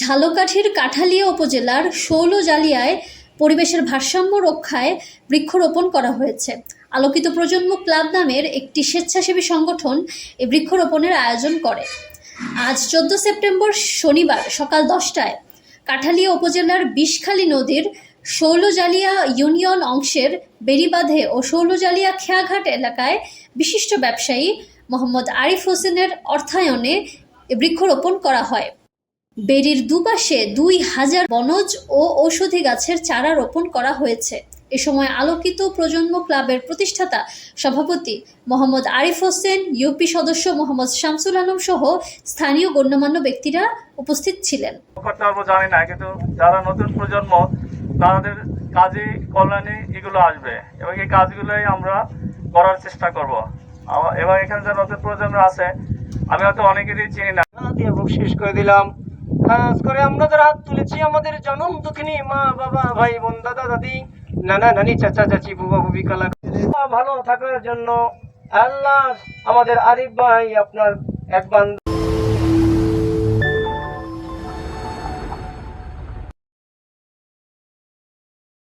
ঝালকাঠির কাঠালিয়া উপজেলার শৌলজালিয়ায় পরিবেশের ভারসাম্য রক্ষায় বৃক্ষরোপণ করা হয়েছে। আলোকিত প্রজন্ম ক্লাব নামের একটি স্বেচ্ছাসেবী সংগঠন এই বৃক্ষরোপণের আয়োজন করে। আজ চোদ্দ সেপ্টেম্বর শনিবার সকাল দশটায় কাঠালিয়া উপজেলার বিষখালী নদীর শৌলজালিয়া ইউনিয়ন অংশের বেড়িবাঁধে ও শৌলজালিয়া খেয়াঘাট এলাকায় বিশিষ্ট ব্যবসায়ী মোহাম্মদ আরিফ হোসেনের অর্থায়নে বৃক্ষরোপণ করা হয়। বেড়ির দুপাশে দুই হাজার বনজ ও ঔষধি গাছের চারা রোপণ করা হয়েছে। এ সময় আলোকিত প্রজন্ম ক্লাবের প্রতিষ্ঠাতা সভাপতি মোহাম্মদ আরিফ হোসেন ইউপি সদস্য মোহাম্মদ শামসুল আলম সহ স্থানীয় গণ্যমান্য ব্যক্তিরা উপস্থিত ছিলেন। জানি না কিন্তু যারা নতুন প্রজন্ম তাদের কাজে কল্যাণে এগুলো আসবে এবং এই কাজগুলোই আমরা করার চেষ্টা করব। আমা- এবং এখানে যারা নতুন প্রজন্ম আছে আমি হয়তো অনেকেরই চিনি না। দিয়ে শেষ করে দিলাম। করে আমরা যারা হাত তুলেছি, আমাদের জনম দুঃখিনী মা, বাবা, ভাই, বোন, দাদা, দাদি, নানা, নানি, চাচা, চাচি, বুবা, বুবি, কালা ভালো থাকার জন্য আল্লাহ আমাদের আরিফ ভাই আপনার এক বান্ধব